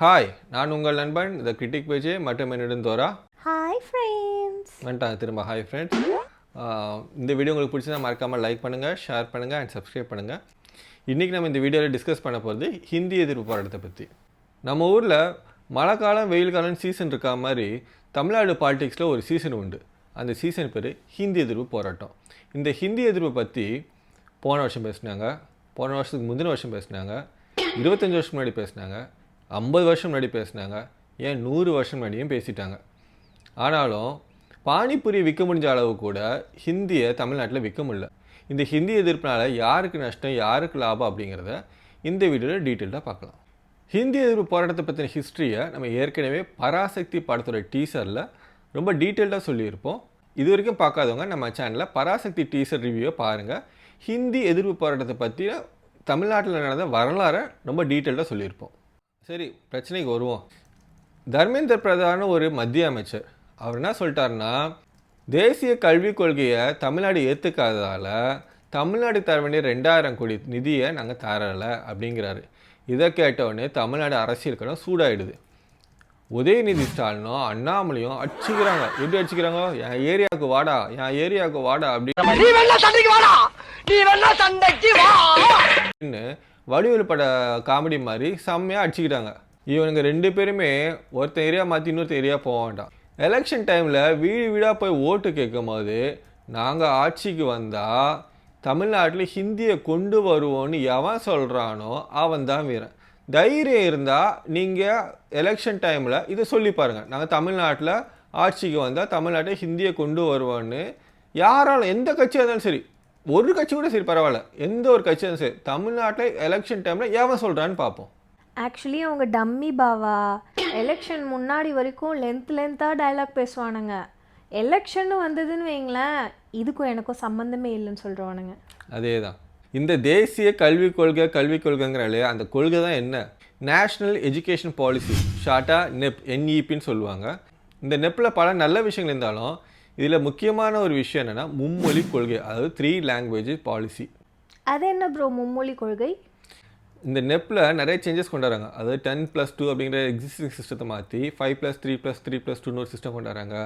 Hi நான் உங்கள் நண்பன் த கிரிட்டிக் பேஜே மற்றும் என்னிடம் தோரா. ஹாய் ஃப்ரெண்ட்ஸ் வந்துட்டாங்க திரும்ப ஹாய் ஃப்ரெண்ட்ஸ் இந்த வீடியோ உங்களுக்கு பிடிச்சதா மறக்காமல் லைக் பண்ணுங்கள் ஷேர் பண்ணுங்கள் அண்ட் சப்ஸ்கிரைப் பண்ணுங்கள் இன்றைக்கி நம்ம இந்த வீடியோவில் டிஸ்கஸ் பண்ண போகிறது ஹிந்தி எதிர்ப்பு போராட்டத்தை பற்றி நம்ம ஊரில் மழை காலம் வெயில் காலம் சீசன் இருக்கா மாதிரி தமிழ்நாடு பாலிடிக்ஸில் ஒரு சீசன் உண்டு. அந்த சீசன் பேர் ஹிந்தி எதிர்ப்பு போராட்டம். இந்த ஹிந்தி எதிர்ப்பை பற்றி போன வருஷம் பேசினாங்க போன வருஷத்துக்கு முந்தின வருஷம் பேசினாங்க இருபத்தஞ்சி வருஷம் முன்னாடி பேசினாங்க ஐம்பது வருஷம் முன்னாடி பேசினாங்க ஏன் நூறு வருஷம் முன்னாடியும் பேசிட்டாங்க. ஆனாலும் பானிபூரி விற்க முடிஞ்ச அளவு கூட ஹிந்தியை தமிழ்நாட்டில் விற்க முடியல. இந்த ஹிந்தி எதிர்ப்பினால் யாருக்கு நஷ்டம் யாருக்கு லாபம் அப்படிங்கிறத இந்த வீடியோவில் டீட்டெயில்டாக பார்க்கலாம். ஹிந்தி எதிர்ப்பு போராட்டத்தை பற்றின ஹிஸ்ட்ரியை நம்ம ஏற்கனவே பராசக்தி படத்தோட டீசரில் ரொம்ப டீட்டெயில்டாக சொல்லியிருப்போம். இது வரைக்கும் பார்க்காதவங்க நம்ம சேனலில் பராசக்தி டீசர் ரிவ்யூவை பாருங்கள் ஹிந்தி எதிர்ப்பு போராட்டத்தை பற்றி தமிழ்நாட்டில் நடந்த வரலாறை ரொம்ப டீட்டெயில்டாக சொல்லியிருப்போம். சரி பிரச்சனைக்கு வருவோம். தர்மேந்திர பிரதான ஒரு மத்திய அமைச்சர். அவர் என்ன சொல்லிட்டாருன்னா தேசிய கல்விக் கொள்கையை தமிழ்நாடு ஏற்றுக்காததால் தமிழ்நாடு தர வேண்டிய ரெண்டாயிரம் கோடி நிதியை நாங்கள் தரலை அப்படிங்கிறாரு. இதை கேட்டவுடனே தமிழ்நாடு அரசியல் களம் சூடாயிடுது. உதயநிதி ஸ்டாலினும் அண்ணாமலையும் அடிச்சுக்கிறாங்க. எப்படி அடிச்சுக்கிறாங்க? என் ஏரியாவுக்கு வாடா என் ஏரியாவுக்கு வாடா அப்படின்னு வடிவேலு பட காமெடி மாதிரி செம்மையாக அடிச்சுக்கிட்டாங்க. இவனுங்க ரெண்டு பேருமே ஒருத்தன் ஏரியா மாற்றி இன்னொருத்தன் ஏரியா போக வேண்டாம். எலெக்ஷன் டைமில் வீடு வீடாக போய் ஓட்டு கேட்கும் போது நாங்கள் ஆட்சிக்கு வந்தால் தமிழ்நாட்டில் ஹிந்தியை கொண்டு வருவோன்னு எவன் சொல்கிறானோ அவன் தான் வீரன். தைரியம் இருந்தால் நீங்கள் எலெக்ஷன் டைமில் இதை சொல்லி பாருங்கள் நாங்கள் தமிழ்நாட்டில் ஆட்சிக்கு வந்தால் தமிழ்நாட்டில் ஹிந்தியை கொண்டு வருவோன்னு யாராலும் எந்த கட்சியாக இருந்தாலும் சரி ஒரு கட்சி கூட சரி பரவாயில்ல. எந்த ஒரு இருந்தாலும் சரி. தமிழ்நாட்டில் எலெக்ஷன் டைமில் எவன் சொல்கிறான்னு பார்ப்போம். ஆக்சுவலி அவங்க டம்மி பாவா எலெக்ஷன் முன்னாடி வரைக்கும் லென்த் லென்த்தாக டயலாக் பேசுவானுங்க. எலெக்ஷன் வந்ததுன்னு வைங்களேன் இதுக்கும் எனக்கும் சம்மந்தமே இல்லைன்னு சொல்கிறவானுங்க அதே தான் இந்த தேசிய கல்விக் கொள்கை கல்விக் கொள்கைங்கிறாலே அந்த கொள்கை தான் என்ன? நேஷ்னல் எஜுகேஷன் பாலிசி ஷார்ட்டாக நெப் என்இபின்னு சொல்லுவாங்க. இந்த நெப்பில் பல நல்ல விஷயங்கள் இருந்தாலும் இதில் முக்கியமான ஒரு விஷயம் என்னென்னா மும்மொழி கொள்கை அதாவது த்ரீ லாங்குவேஜ் பாலிசி அது என்ன ப்ரோ மும்மொழி கொள்கை? இந்த நெப்பில் நிறைய சேஞ்சஸ் கொண்டு வராங்க அதாவது டென் ப்ளஸ் டூ அப்படிங்கிற எக்ஸிஸ்டிங் சிஸ்டத்தை மாற்றி five plus three plus three plus டூன்னு ஒரு சிஸ்டம் கொண்டு வராங்க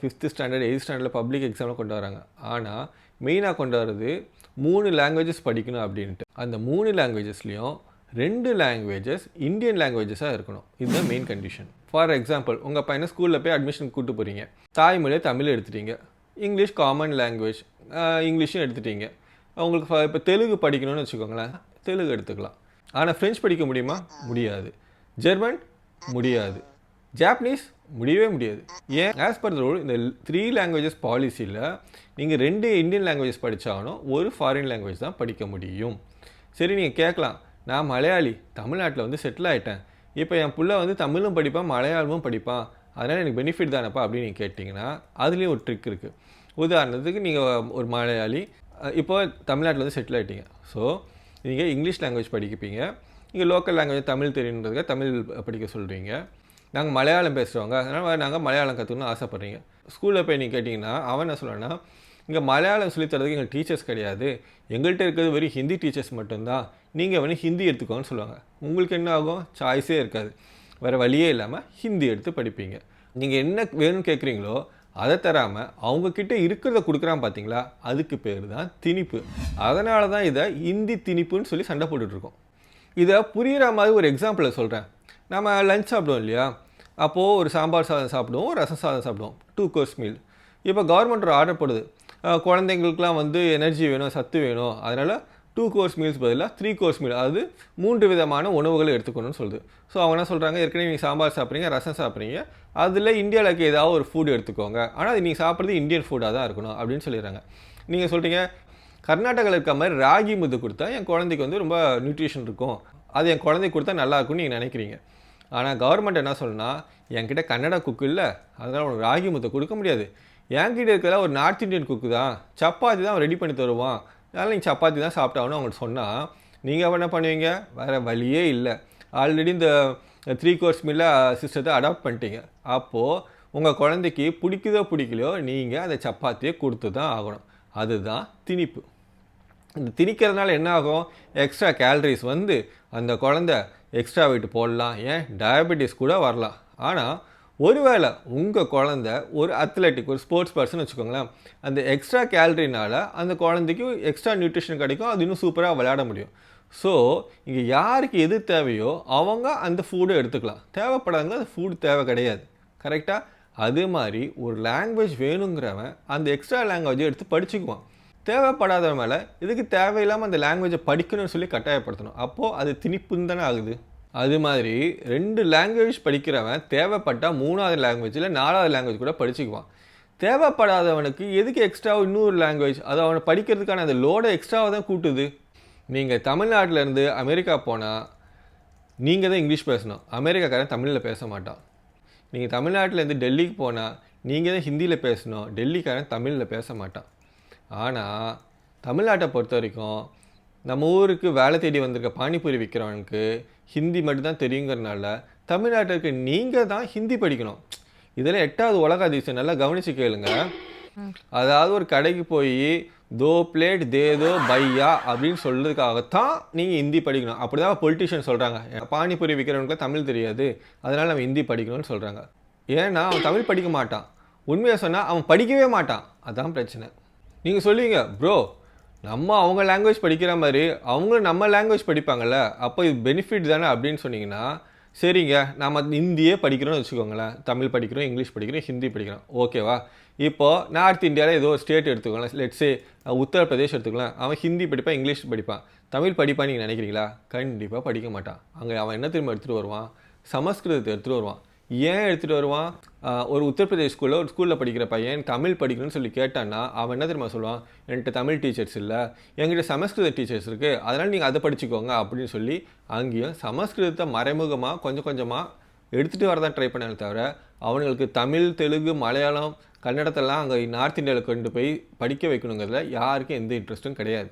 ஃபிஃப்த்து ஸ்டாண்டர்ட் எயித் ஸ்டாண்டர்டில் பப்ளிக் எக்ஸாமில் கொண்டு வராங்க ஆனால் மெயினாக கொண்டு வர்றது மூணு லாங்குவேஜஸ் படிக்கணும் அப்படின்ட்டு. அந்த மூணு லாங்குவேஜஸ்லேயும் ரெண்டு லாங்குவேஜஸ் இந்தியன் லாங்குவேஜஸாக இருக்கணும். இதுதான் மெயின் கண்டிஷன் ஃபார் எக்ஸாம்பிள் உங்கள் பையனை ஸ்கூலில் போய் அட்மிஷன் கூப்பிட்டு போகிறீங்க தாய்மொழியை தமிழ் எடுத்துட்டீங்க. இங்கிலீஷ் காமன் லாங்குவேஜ் இங்கிலீஷும் எடுத்துட்டீங்க. உங்களுக்கு இப்போ தெலுங்கு படிக்கணும்னு வச்சுக்கோங்களேன். தெலுங்கு எடுத்துக்கலாம். ஆனால் ஃப்ரெஞ்ச் படிக்க முடியுமா? முடியாது. ஜெர்மன் முடியாது. ஜாப்பனீஸ் முடியவே முடியாது. ஏன்? ஆஸ் பர் த ரூல் இந்த த்ரீ லாங்குவேஜஸ் பாலிசியில் நீங்கள் ரெண்டு இந்தியன் லாங்குவேஜஸ் படித்தாலும் ஒரு ஃபாரின் லாங்குவேஜ் தான் படிக்க முடியும். சரி நீங்கள் கேட்கலாம். நான் மலையாளி தமிழ்நாட்டில் வந்து செட்டில் ஆகிட்டேன் இப்போ என் பிள்ளை வந்து தமிழும் படிப்பான் மலையாளமும் படிப்பான். அதனால் எனக்கு பெனிஃபிட் தானப்பா அப்படின்னு நீங்கள் கேட்டிங்கன்னா அதுலேயும் ஒரு ட்ரிக் இருக்குது உதாரணத்துக்கு நீங்கள் ஒரு மலையாளி இப்போ தமிழ்நாட்டில் வந்து செட்டில் ஆகிட்டீங்க ஸோ நீங்கள் இங்கிலீஷ் லாங்குவேஜ் படிக்கப்பீங்க. நீங்கள் லோக்கல் லாங்குவேஜ் தமிழ் தெரியணுன்றதுக்காக தமிழ் படிக்க சொல்கிறீங்க நாங்கள் மலையாளம் பேசுகிறவங்க அதனால் நாங்கள் மலையாளம் கற்றுக்கணும்னு ஆசைப்பட்றீங்க. ஸ்கூலில் போய் நீங்கள் கேட்டிங்கன்னா அவன் என்ன சொல்லுவான்னா இங்கே மலையாளம் சொல்லித் தரதுக்கு எங்கள் டீச்சர்ஸ் கிடையாது. எங்கள்கிட்ட இருக்கிறது வெறும் ஹிந்தி டீச்சர்ஸ் மட்டும்தான். நீங்கள் வேணும் ஹிந்தி எடுத்துக்கோன்னு சொல்லுவாங்க. உங்களுக்கு என்ன ஆகும்? சாய்ஸே இருக்காது. வேறு வழியே இல்லாமல் ஹிந்தி எடுத்து படிப்பீங்க. நீங்கள் என்ன வேணும்னு கேட்குறீங்களோ அதை தராமல் அவங்கக்கிட்ட இருக்கிறத கொடுக்குறான் பார்த்தீங்களா? அதுக்கு பேர் தான் திணிப்பு. அதனால தான் இதை ஹிந்தி திணிப்புன்னு சொல்லி சண்டை போட்டுட்ருக்கோம் இதை புரிகிற மாதிரி ஒரு எக்ஸாம்பிளை சொல்கிறேன் நம்ம லஞ்ச் சாப்பிடுவோம் இல்லையா? அப்போது ஒரு சாம்பார் சாதம் சாப்பிடுவோம் ரசம் சாதம் சாப்பிடுவோம். டூ கோர்ஸ் மீல் இப்போ கவர்மெண்ட் ஒரு ஆர்டர் போடுது. குழந்தைங்களுக்குலாம் வந்து எனர்ஜி வேணும் சத்து வேணும். அதனால் டூ கோர்ஸ் மீல்ஸ் பதிலாக த்ரீ கோர்ஸ் மீல் அதாவது மூன்று விதமான உணவுகளை எடுத்துக்கணும்னு சொல்லுது. ஸோ அவங்க என்ன சொல்கிறாங்க ஏற்கனவே நீங்கள் சாம்பார் சாப்பிட்றீங்க ரசம் சாப்பிட்றீங்க. அதில் இந்தியாவில் ஏதாவது ஒரு ஃபுட் எடுத்துக்கோங்க. ஆனால் அது நீங்கள் சாப்பிட்றது இந்தியன் ஃபுட்டாக தான் இருக்கணும் அப்படின்னு சொல்லிடுறாங்க. நீங்கள் சொல்கிறீங்க கர்நாடகாவில் இருக்க மாதிரி ராகி முத்து கொடுத்தா என் குழந்தைக்கு வந்து ரொம்ப நியூட்ரிஷன் இருக்கும். அது என் குழந்தைக்கு கொடுத்தா நல்லாயிருக்கும்னு நீங்கள் நினைக்கிறீங்க. ஆனால் கவர்மெண்ட் என்ன சொல்லுன்னா என்கிட்ட கன்னடா குக்கு இல்லை. அதனால் உனக்கு ராகி முத்தை கொடுக்க முடியாது. என்கிட்ட இருக்கிற ஒரு நார்த் இந்தியன் குக்கு தான். சப்பாத்தி தான் ரெடி பண்ணி தருவான். அதனால் நீங்கள் சப்பாத்தி தான் சாப்பிட்டாகணும் அவங்களுக்கு சொன்னால் நீங்கள் என்ன பண்ணுவீங்க? வேறு வழியே இல்லை. ஆல்ரெடி இந்த த்ரீ கோர்ஸ் மில்ல சிஸ்டத்தை அடாப்ட் பண்ணிட்டீங்க. அப்போது உங்கள் குழந்தைக்கு பிடிக்குதோ பிடிக்கலையோ நீங்கள் அந்த சப்பாத்தியை கொடுத்து தான் ஆகணும். அதுதான் திணிப்பு. இந்த திணிக்கிறதுனால என்ன ஆகும்? எக்ஸ்ட்ரா கேலரிஸ் வந்து அந்த குழந்தை எக்ஸ்ட்ரா வெயிட் போடலாம். ஏன்? டயபெட்டிஸ் கூட வரலாம். ஆனால் ஒருவேளை உங்கள் குழந்த ஒரு அத்லெட்டிக் ஒரு ஸ்போர்ட்ஸ் பர்சன் வச்சுக்கோங்களேன். அந்த எக்ஸ்ட்ரா கேலரினால் அந்த குழந்தைக்கும் எக்ஸ்ட்ரா நியூட்ரிஷன் கிடைக்கும். அது இன்னும் சூப்பராக விளையாட முடியும். ஸோ இங்கே யாருக்கு எது தேவையோ அவங்க அந்த ஃபுட்டை எடுத்துக்கலாம். தேவைப்படாதவங்க அந்த ஃபுட் தேவை கிடையாது. கரெக்டாக அதே மாதிரி ஒரு லாங்குவேஜ் வேணுங்கிறவன் அந்த எக்ஸ்ட்ரா லாங்குவேஜை எடுத்து படிச்சுக்குவான். தேவைப்படாதவன் மேலே இதுக்கு தேவையில்லாமல் அந்த லாங்குவேஜை படிக்கணும்னு சொல்லி கட்டாயப்படுத்தணும். அப்போது அது திணிப்புன்னு தானே ஆகுது. அது மாதிரி ரெண்டு லாங்குவேஜ் படிக்கிறவன் தேவைப்பட்டால் மூணாவது லாங்குவேஜ் இல்லை நாலாவது லாங்குவேஜ் கூட படிச்சுக்குவான். தேவைப்படாதவனுக்கு எதுக்கு எக்ஸ்ட்ரா இன்னொரு லாங்குவேஜ் அது அவனை படிக்கிறதுக்கான அந்த லோடை எக்ஸ்ட்ராவாக தான் கூட்டுது. நீங்கள் தமிழ்நாட்டிலேருந்து அமெரிக்கா போனால் நீங்கள் தான் இங்கிலீஷ் பேசணும். அமெரிக்காக்காரன் தமிழில் பேச மாட்டான். நீங்கள் தமிழ்நாட்டிலேருந்து டெல்லிக்கு போனால் நீங்கள் தான் ஹிந்தியில் பேசணும். டெல்லிக்காரன் தமிழில் பேச மாட்டான். ஆனால் தமிழ்நாட்டை பொறுத்த வரைக்கும் நம்ம ஊருக்கு வேலை தேடி வந்திருக்க பானிபூரி விற்கிறவனுக்கு ஹிந்தி மட்டும்தான் தெரியுங்கிறனால தமிழ்நாட்டிற்கு நீங்கள் தான் ஹிந்தி படிக்கணும். இதில் எட்டாவது உலக அதிசயம். நல்லா கவனித்து கேளுங்க. அதாவது ஒரு கடைக்கு போய் தோ பிளேட் தேதோ பையா அப்படின்னு சொல்றதுக்காகத்தான் நீங்கள் ஹிந்தி படிக்கணும். அப்படி தான் பொலிட்டிஷியன் சொல்கிறாங்க பானிபூரி விற்கிறவனுக்கு தமிழ் தெரியாது. அதனால் நம்ம ஹிந்தி படிக்கணும்னு சொல்கிறாங்க ஏன்னா அவன் தமிழ் படிக்க மாட்டான். உண்மையாக சொன்னால் அவன் படிக்கவே மாட்டான். அதான் பிரச்சனை. நீங்கள் சொல்லுவீங்க ப்ரோ நம்ம அவங்க லாங்குவேஜ் படிக்கிற மாதிரி அவங்களும் நம்ம லாங்குவேஜ் படிப்பாங்கல்ல அப்போ இது பெனிஃபிட் தானே அப்படின்னு சொன்னீங்கன்னா சரிங்க நாம் ஹிந்தியே படிக்கிறோம்னு வச்சுக்கோங்களேன். தமிழ் படிக்கிறோம் இங்கிலீஷ் படிக்கிறோம் ஹிந்தி படிக்கிறோம். ஓகேவா இப்போது நார்த் இந்தியாவில் ஏதோ ஒரு ஸ்டேட் எடுத்துக்கலாம் லெட்ஸே உத்தரப்பிரதேஷ் எடுத்துக்கலாம் அவன் ஹிந்தி படிப்பான் இங்கிலீஷ் படிப்பான். தமிழ் படிப்பான் நீங்கள் நினைக்கிறீங்களா? கண்டிப்பாக படிக்க மாட்டான். அங்கே அவன் என்ன திரும்ப எடுத்துகிட்டு வருவான்? சமஸ்கிருதத்தை எடுத்துகிட்டு வருவான். ஏன் எடுத்துகிட்டு வருவான்? ஒரு உத்தரப்பிரதேஷ் ஸ்கூலில் ஒரு ஸ்கூலில் படிக்கிற பையன் தமிழ் படிக்கணும்னு சொல்லி கேட்டான்னா அவன் என்ன தெரியுமா சொல்லுவான்? என்கிட்ட தமிழ் டீச்சர்ஸ் இல்லை. என்கிட்ட சமஸ்கிருத டீச்சர்ஸ் இருக்குது அதனால் நீங்கள் அதை படிச்சுக்கோங்க அப்படின்னு சொல்லி அங்கேயும் சமஸ்கிருதத்தை மறைமுகமாக கொஞ்சம் கொஞ்சமாக எடுத்துகிட்டு வரதான் ட்ரை பண்ணாலே தவிர அவனுங்களுக்கு தமிழ் தெலுங்கு மலையாளம் கன்னடத்தெல்லாம் அங்கே நார்த் இந்தியாவில் கொண்டு போய் படிக்க வைக்கணுங்கிறதுல யாருக்கும் எந்த இன்ட்ரெஸ்ட்டும் கிடையாது.